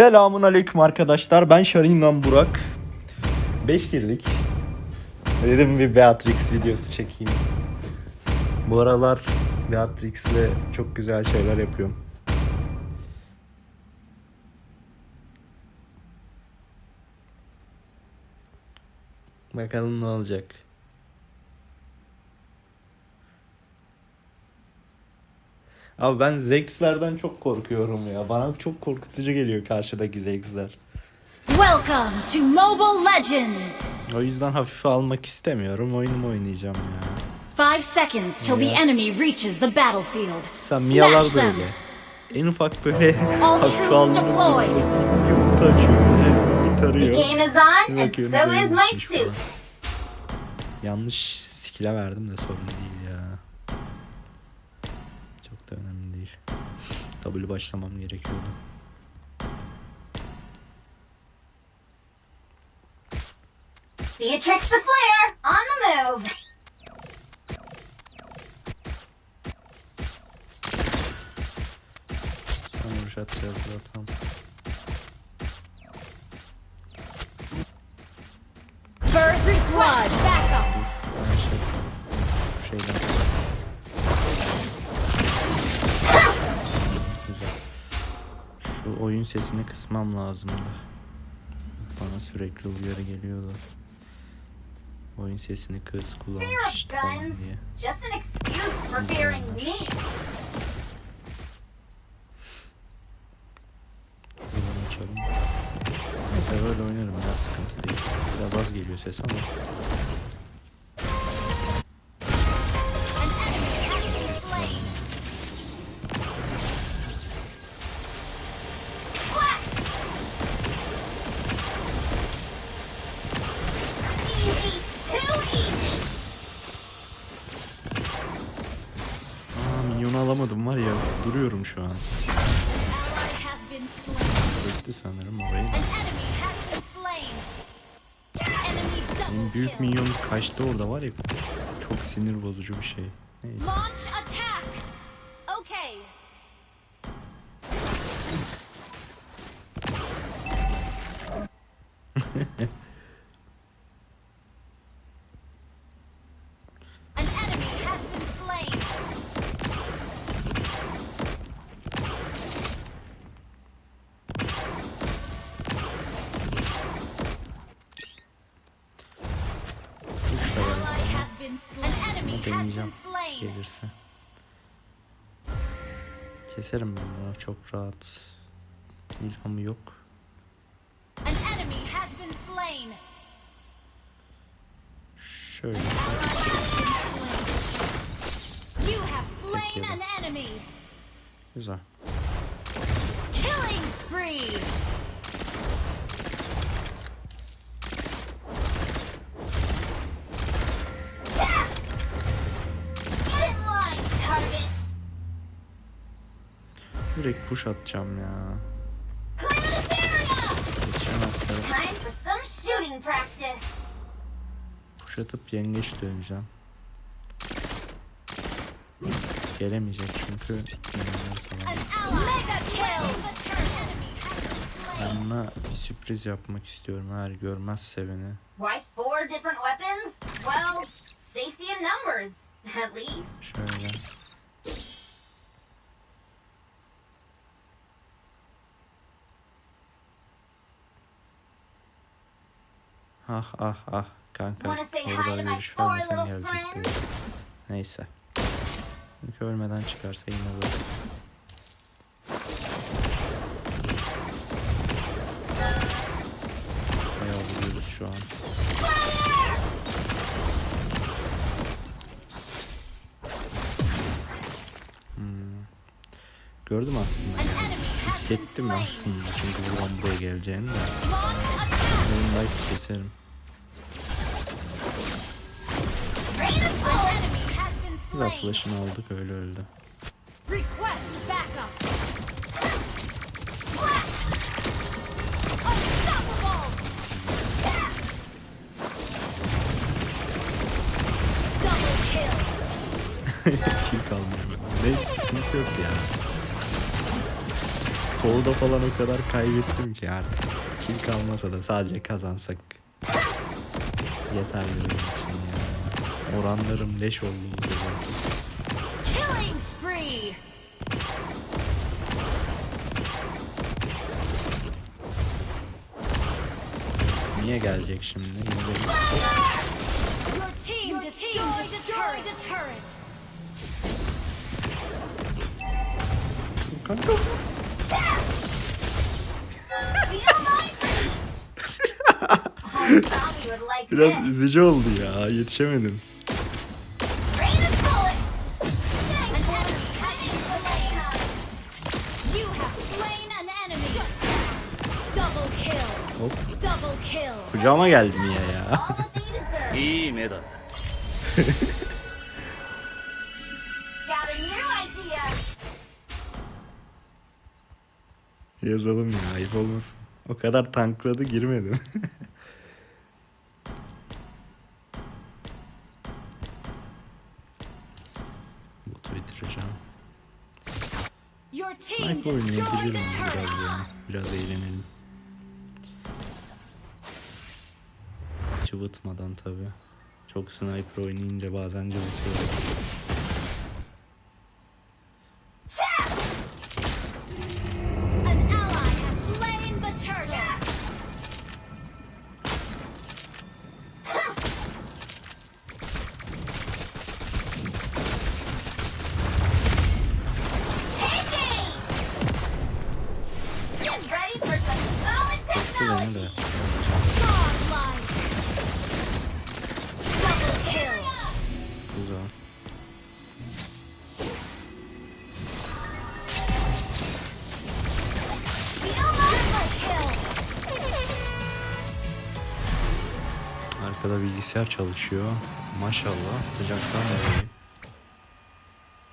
Selamun aleyküm arkadaşlar. Ben Şaringan Burak. 5 girdik. Dedim bir Beatrix videosu çekeyim. Bu aralar Beatrix'le çok güzel şeyler yapıyorum. Bakalım ne olacak. Abi ben Zex'lerden çok korkuyorum ya. Bana çok korkutucu geliyor karşıdaki Zex'ler. Welcome to Mobile Legends! O yüzden hafife almak istemiyorum. Oyunumu oynayacağım ya. Five seconds till the enemy reaches the battlefield. Sen Mia'lar Smash da them! öyle. En ufak böyle All hafife troops deployed. yumurta açıyor böyle. Bir The tarıyor. game is on, Bir and bakıyorum so is zehir my falan. suit. Yanlış skill'e verdim de sorun değil W başlamam gerekiyordu. Beatrix the Flare, on the move. Tam vuruş atacağız zaten. First blood! Backup! Ben şey, şeyden oyun sesini kısmam lazımdı. Bana sürekli uyarı geliyordu. Oyun sesini kıs kullan Fear of şşt falan diye. just an excuse for fearing me. Şuradan açalım. Neyse böyle oynarım ya sıkıntı değil. Biraz az geliyor ses ama. Duruyorum şu an. Bekti sanırım orayı Benim büyük minyon kaçtı orada var ya. Çok sinir bozucu bir şey. Neyse. Deneyeceğim gelirse. Keserim ben bunu çok rahat. İlhamı yok. Şöyle. Güzel. Killing spree. Direkt push atacağım ya. Geçemezler. Push atıp yengeç döneceğim. Gelemeyecek çünkü. Ben ona bir sürpriz yapmak istiyorum eğer görmezse beni. Why four different weapons? Well, safety in numbers, at least. Şöyle. Ah ah ah kanka orada görüş vermesen gelecekti. Neyse. Çünkü ölmeden çıkarsa yine böyle. Bayağı vuruyoruz şu an. Hmm. Gördüm aslında. Yani. Hissettim aslında çünkü buradan buraya geleceğini de. Benim belki keserim. Güzel flash'ını aldık öyle öldü. Kill. Kill kalmıyor. Neyse sıkıntı yok ya. Solda falan o kadar kaybettim ki artık. Kim kalmasa da sadece kazansak yeterli benim için ya. Oranlarım leş oldu. Niye gelecek şimdi? Niye Your team destroyed a turret. Kanka. Biraz üzücü oldu ya. Yetişemedim. 目だ Got a new idea. Yazalım ya ayıp olmasın. O kadar tankladı girmedim. Botu bitireceğim. Your team Sniper destroyed oynayabilirim the turret. ya. Biraz eğlenelim. Cıvıtmadan tabi. Çok sniper oynayınca bazen cıvıtıyor. Arkada bilgisayar çalışıyor. Maşallah sıcaktan dolayı.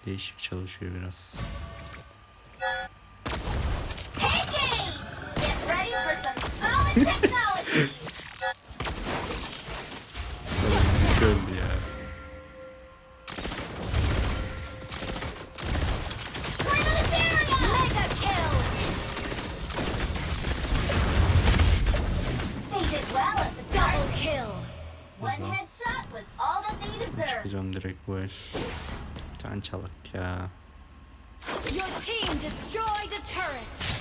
Değişik çalışıyor biraz. Taking! Çıkacağım direkt bu el. Can çalak ya. Your team destroyed a turret.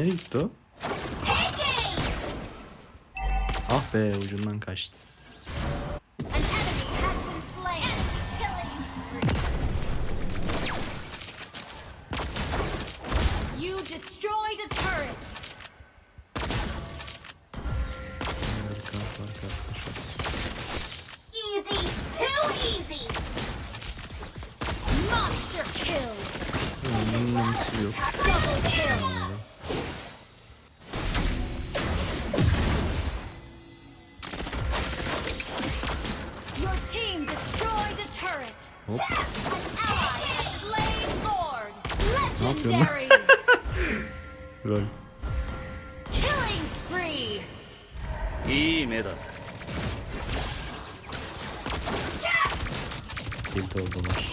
Nereye gitti o? Taking! Ah be ucundan kaçtı. An enemy has been slain. Killing You destroyed a turret. Harika harika arkadaşlar. Easy! Too easy! Monster kill. Onun nemisi yok. Double kill. Güzel. İyi meda. Tilt oldular.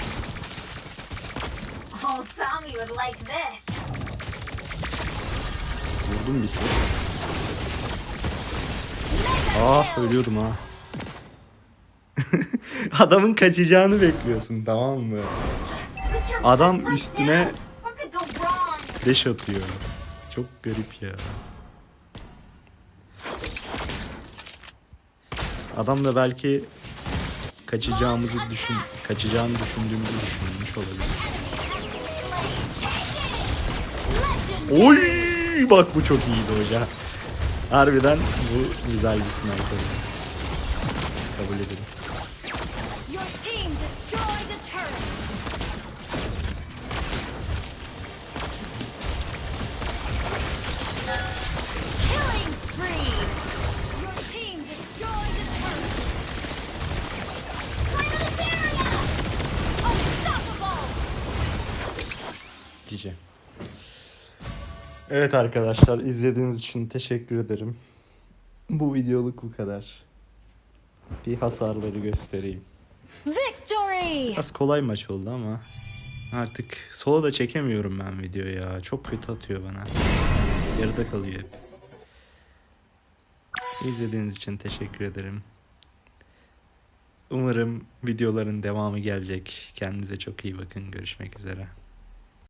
Vurdum bitti. Ah ölüyordum ha. Adamın kaçacağını bekliyorsun tamam mı? Adam üstüne deş atıyor. Çok garip ya. Adam da belki kaçacağımızı düşün kaçacağını düşündüğümüzü düşünmüş olabilir. Oy bak bu çok iyiydi hoca. Harbiden bu güzel bir sniper. Kabul edelim. Evet arkadaşlar izlediğiniz için teşekkür ederim. Bu videoluk bu kadar. Bir hasarları göstereyim. Victory. Biraz kolay maç oldu ama artık sola da çekemiyorum ben videoyu ya. Çok kötü atıyor bana. Yarıda kalıyor hep. İzlediğiniz için teşekkür ederim. Umarım videoların devamı gelecek. Kendinize çok iyi bakın. Görüşmek üzere.